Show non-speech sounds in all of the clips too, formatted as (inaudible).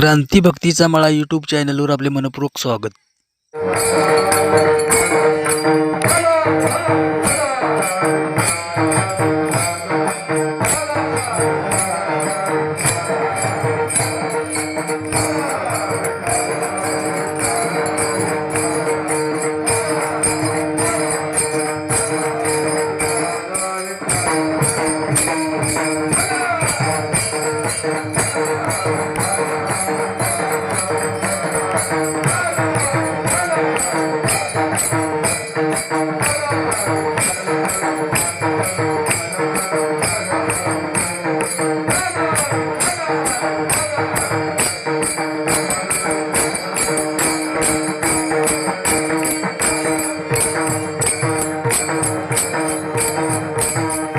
क्रांती भक्तीचा मळा यूट्यूब चॅनलवर आपले मनपूर्वक स्वागत. Thank you.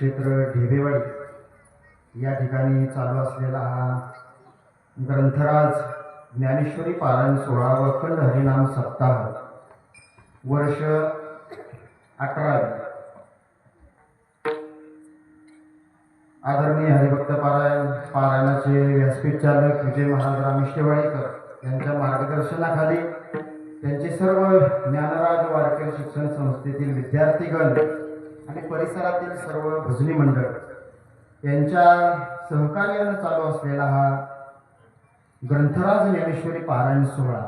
क्षेत्र ढेबेवाडी या ठिकाणी चालू असलेला हा ग्रंथराज ज्ञानेश्वरी पारायण सोळा व अखंड हरिनाम सप्ताह वर्ष अठरावे आदरणीय हरिभक्त पारायण पारायणाचे व्यासपीठ चालक विजय महाराज रामेश्वरवाडीकर यांच्या मार्गदर्शनाखाली त्यांचे सर्व ज्ञानराज वारकरी शिक्षण संस्थेतील विद्यार्थीगण आणि परिसरातील सर्व भजनी मंडळ यांच्या सहकार्यानं चालू असलेला हा ग्रंथराज ज्ञानेश्वरी पारायण सोहळा.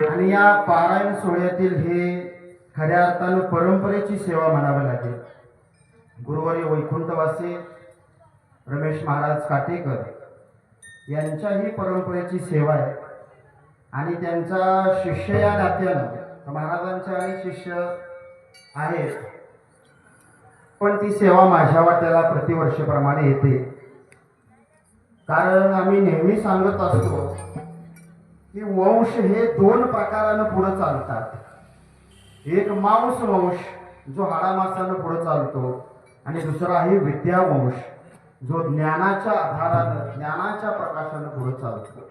आणि या पारायण सोहळ्यातील हे खऱ्या अर्थानं परंपरेची सेवा म्हणावी लागेल. गुरुवारी वैकुंठवासी रमेश महाराज काटेकर यांच्याही परंपरेची सेवा आहे. आणि त्यांचा शिष्य या नात्यानं महाराजांच्या महाराजांचे आणि शिष्य आहे. पण ती सेवा माझ्या वाट्याला प्रतिवर्षप्रमाणे येते. कारण आम्ही नेहमी सांगत असतो की वंश हे दोन प्रकारानं पुढं चालतात. एक मांस वंश जो हाडामासानं पुढं चालतो आणि दुसरा आहे विद्यावंश जो ज्ञानाच्या आधारानं ज्ञानाच्या प्रकाशानं पुढं चालतो.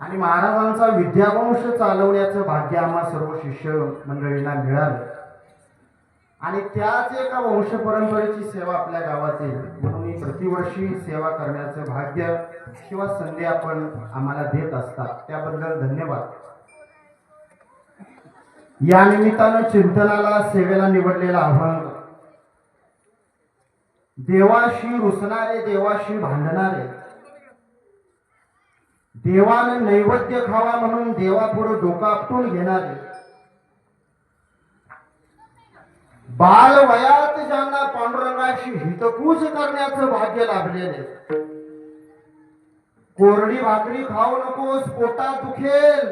आणि महाराजांचा विद्यावंश चालवण्याचं भाग्य आम्हा सर्व शिष्य मंडळींना मिळालं. आणि त्याच एका वंश परंपरेची सेवा आपल्या गावात येईल. म्हणून मी प्रतिवर्षी सेवा करण्याचं भाग्य किंवा संधी आपण आम्हाला देत असतात. त्याबद्दल धन्यवाद. या निमित्तानं चिंतनाला सेवेला निवडलेला अभंग देवाशी रुसणारे देवाशी भांडणारे देवानं नैवेद्य खावा म्हणून देवापुढे डोकं आपटून घेणारे बाल वयात ज्यांना पांडुरंगाशी हितकूच करण्याचं भाग्य लाभलेले कोरडी भाकरी खाऊ नकोस पोटात दुखेल.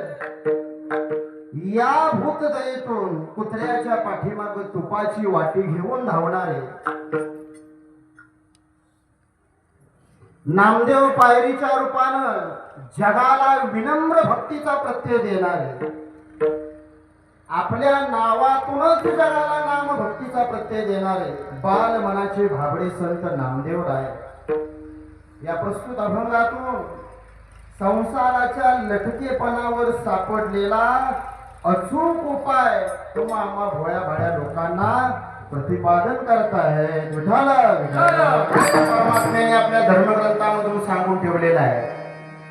या भूत दयेतून कुत्र्याच्या पाठीमाग तुपाची वाटी घेऊन धावणारे नामदेव पायरीच्या रूपानं जगाला विनम्र भक्तीचा प्रत्यय देणारे आपल्या नावातूनच जगाला भक्तीचा प्रत्यय देणारे बाल मनाचे भाबडे संत नामदेव राय. या प्रस्तुत अभंगातून संसाराच्या लटकेपणावर सापडलेला अचूक उपाय तुम्हा आम्हा भोळ्या भाड्या लोकांना प्रतिपादन करताय विठाला परमात्म्याने आपल्या धर्मग्रंथामधून सांगून ठेवलेला आहे.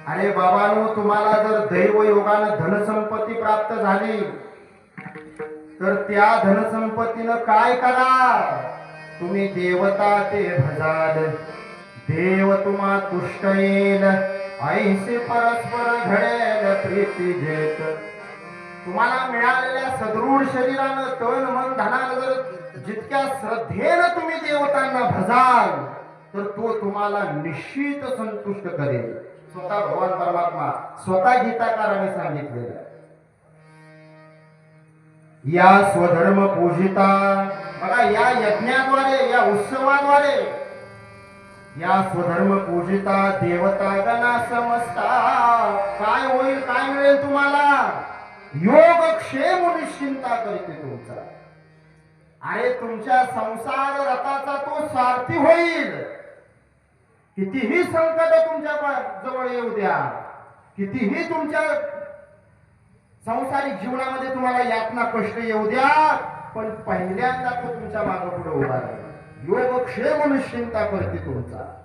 अरे बाबांनो तुम्हाला जर दैव योगानं धनसंपत्ती प्राप्त झाली तर त्या धनसंपत्तीनं काय करा तुम्ही देवता ते भजाल. देव तुम्हा तुष्ट येईल. ऐसे परस्पर घडेल प्रीती जेत. तुम्हाला मिळालेल्या सदृढ शरीरानं तण मन धनानं जर जितक्या श्रद्धेनं तुम्ही देवतांना भजाल तर तो तुम्हाला निश्चित संतुष्ट करेल. स्वतः भगवान परमात्मा स्वतः गीताकाराने सांगितलेलं आहे. या स्वधर्म पूजिता. बघा या यज्ञाद्वारे या उत्सवाद्वारे या स्वधर्म पूजिता देवता गणा समजता काय होईल काय मिळेल तुम्हाला? योग क्षेम निश्चिंता करते तुमचा. अरे तुमच्या संसार रथाचा तो सारथी होईल. कितीही संकट तुमच्या जवळ येऊ द्या. कितीही तुमच्या संसारिक जीवनामध्ये तुम्हाला यातना कष्ट येऊ द्या पण पहिल्यांदा तो तुमच्या मागे पुढे उभा राहील योग निश्चिंता करते तुमचा.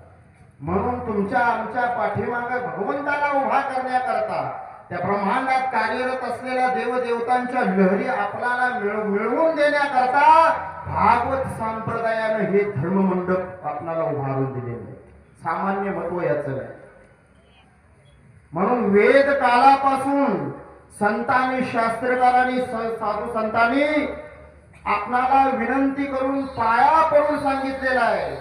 म्हणून तुमच्या आमच्या पाठीमागे भगवंताला उभा करण्याकरता त्या ब्रह्मांडात कार्यरत असलेल्या देवदेवतांच्या लहरी आपल्याला मिळवून देण्याकरता भागवत संप्रदायानं हे धर्ममंडप आपल्याला उभारून दिलेले आहे. सामान्य महत्त्व याचं नाही. म्हणून वेद कालापासून संतांनी शास्त्रकारांनी स- साधू संतांनी आपणाला विनंती करून पाया पडून सांगितलेलं आहे.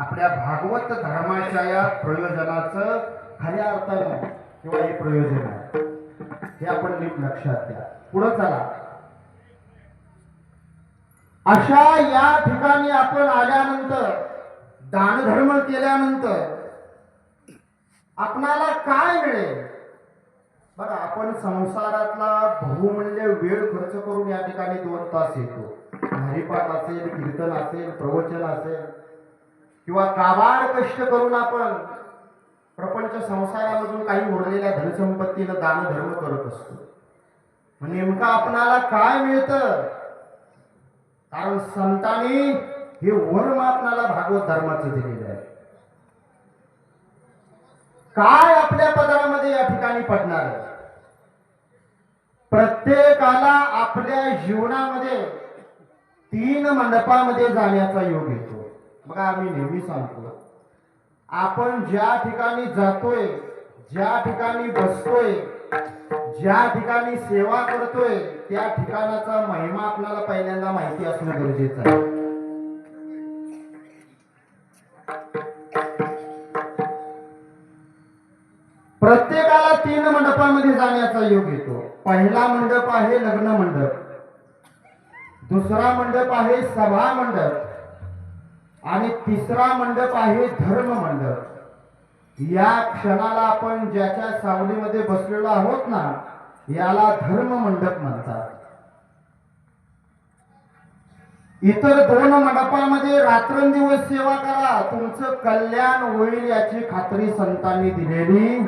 आपल्या भागवत धर्माच्या या प्रयोजनाचं खऱ्या अर्थानं किंवा हे प्रयोजन आहे. हे आपण नीट लक्षात घ्या. पुढे चला. अशा या ठिकाणी आपण आल्यानंतर दानधर्म केल्यानंतर आपणाला काय मिळेल? बरं आपण संसारातला बहुमूल्य वेळ खर्च करून या ठिकाणी दोन तास येतो. हरिपाठ असेल कीर्तन असेल प्रवचन असेल किंवा काबाड कष्ट करून आपण प्रपंच संसारामधून काही उरलेल्या धनसंपत्तीनं दान धर्म करत असतो. नेमका आपणाला काय मिळतं? कारण संतांनी हे वर्म आपणाला भागवत धर्माचं दिलेलं आहे. काय आपल्या पदरामध्ये या ठिकाणी पडणार आहे? प्रत्येकाला आपल्या जीवनामध्ये तीन मंडपामध्ये जाण्याचा योग येतो. बघा आम्ही नेहमी सांगतो. आपण ज्या ठिकाणी जातोय ज्या ठिकाणी बसतोय ज्या ठिकाणी सेवा करतोय त्या ठिकाणाचा महिमा आपल्याला पहिल्यांदा माहिती असणं गरजेचं आहे. प्रत्येकाला तीन मंडपामध्ये जाण्याचा योग येतो. पहिला मंडप आहे लग्न मंडप. दुसरा मंडप आहे सभा मंडप. आणि तिसरा मंडप आहे धर्म मंडप या क्षणाला आपण ज्याच्या सावलीमध्ये बसलेलो आहोत ना याला धर्म मंडप म्हणतात. इतर दोन मंडपामध्ये रात्रंदिवस सेवा करा. तुमचं कल्याण होईल याची खात्री संतांनी दिलेली.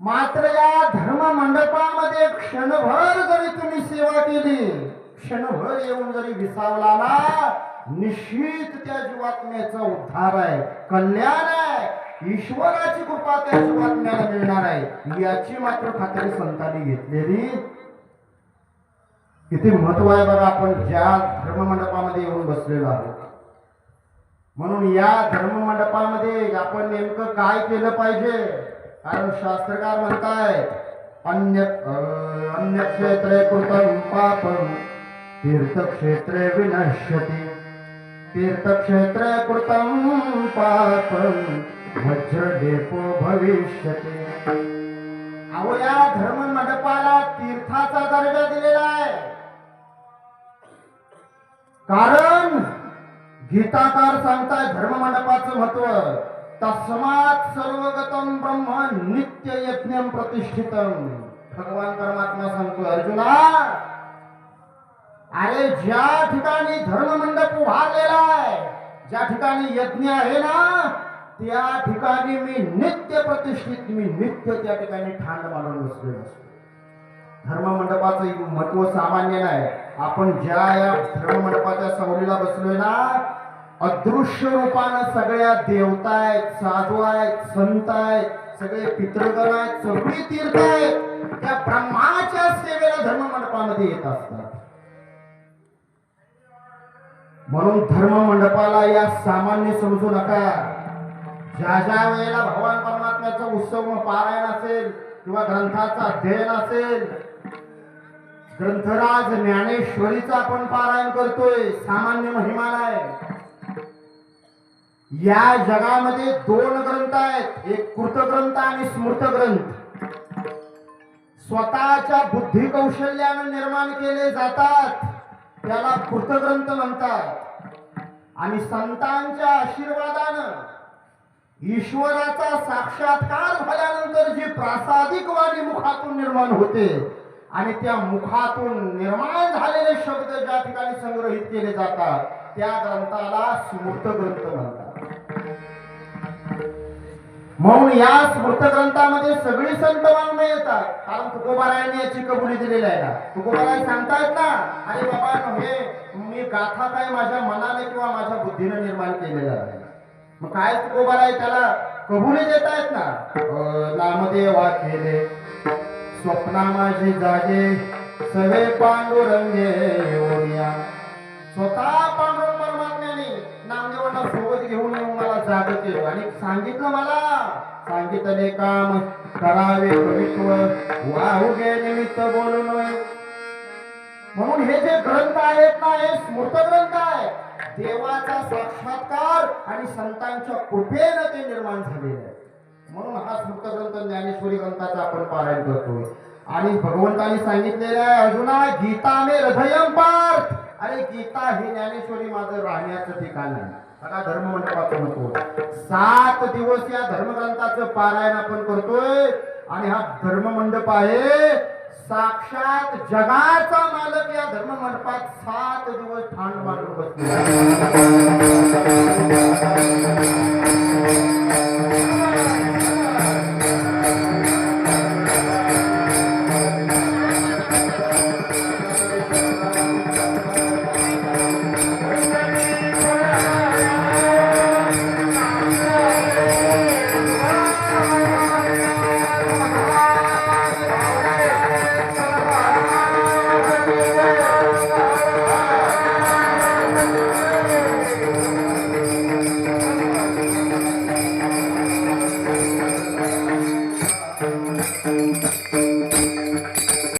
मात्र या धर्म मंडपामध्ये क्षणभर जरी तुम्ही सेवा केली क्षणभर येऊन जरी विसावला ना निश्चित त्या जीवात्म्याचा उद्धार आहे. कल्याण आहे. ईश्वराची कृपा त्या जीवात्म्याला मिळणार आहे. याची मात्र खात्री संतांनी घेतलेली. किती महत्त्व आहे बघा आपण ज्या धर्ममंडपामध्ये येऊन बसलेलो आहोत. म्हणून या धर्ममंडपामध्ये आपण नेमकं काय केलं पाहिजे? कारण शास्त्रकार म्हणताय अन्य अं, अन्य क्षेत्रे कृतम पापम तीर्थक्षेत्रे विनश्यती. तीर्थक्षेत्रे कृतम पापम वज्रलेपो भविष्यते। अहो या धर्म मंडपाला तीर्थाचा दर्जा दिलेला आहे. कारण गीताकार सांगताय धर्म मंडपाचं महत्त्व. तस्मात सर्वगतम ब्रह्म नित्य यज्ञ प्रतिष्ठितम भगवान परमात्मा सांगतो अर्जुना अरे ज्या ठिकाणी धर्ममंडप उभारलेला आहे ज्या ठिकाणी यज्ञ आहे ना त्या ठिकाणी मी नित्य प्रतिष्ठित मी नित्य त्या ठिकाणी ठाण मारून बसलेलो असतो धर्ममंडपाचं महत्त्व सामान्य नाही. आपण ज्या या धर्ममंडपाच्या सवलीला बसलोय ना अदृश्य रूपानं सगळ्या देवता आहेत साधू आहेत संत आहेत सगळे पितृगण आहेत सगळी तीर्थ आहेत त्या ब्रह्माच्या सेवेला धर्ममंडपामध्ये येत असतात. म्हणून धर्म मंडपाला या सामान्य समजू नका. ज्या ज्या वेळेला भगवान परमात्म्याचा उत्सव पारायण असेल किंवा ग्रंथाचं अध्ययन असेल ग्रंथराज ज्ञानेश्वरीचा आपण पारायण करतोय सामान्य महिमा आहे या जगामध्ये दोन ग्रंथ आहेत एक कृत ग्रंथ आणि स्मृत ग्रंथ. स्वतःच्या बुद्धी कौशल्यानं निर्माण केले जातात. त्याला कृतग्रंथ म्हणतात. आणि संतांच्या आशीर्वादानं ईश्वराचा साक्षात्कार झाल्यानंतर जी प्रासादिक वाणी मुखातून निर्माण होते आणि त्या मुखातून निर्माण झालेले शब्द ज्या ठिकाणी संग्रहित केले जातात त्या ग्रंथाला स्मृत ग्रंथ म्हणतात. म्हणून या स्मृत ग्रंथामध्ये सगळी संत वाङ्मय येतात. कारण तुकोबारायांनी याची कबुली दिलेली आहे ना. तुकोबाराय सांगतायत ना अरे बाबा हे मी गाथा काय माझ्या मनाने किंवा माझ्या बुद्धीने निर्माण केलेला आहे मग काय तुकोबाराय त्याला कबुली देत आहेत ना? अं, नामदेवा केले स्वप्ना माझी जागे सवे पांडुरंगे येऊया स्वतः पांडुरंग परमात्म्याने नामदेवांना सोबत घेऊन येऊन मला जाग आणि सांगितलं मला सांगितले काम करावे निमित्त बोलू नये म्हणून हे जे ग्रंथ आहेत ना हे स्मृत ग्रंथ आहे देवाचा साक्षात्कार आणि संतांच्या कृपेनं ते निर्माण झालेले आहे. म्हणून हा स्मृत ग्रंथ ज्ञानेश्वरी ग्रंथाचा आपण पारायण करतो आणि भगवंतानी सांगितलेलं आहे अर्जुना गीता मे हृदयम पार्थ. अरे गीता ही ज्ञानेश्वरी माझं राहण्याचं ठिकाण आहे. बघा धर्ममंडपाचं नको सात दिवस या धर्मग्रंथाचं पारायण आपण करतोय आणि हा धर्ममंडप आहे. साक्षात जगाचा मालक या धर्ममंडपात सात दिवस ठाण मारून आहे. (laughs)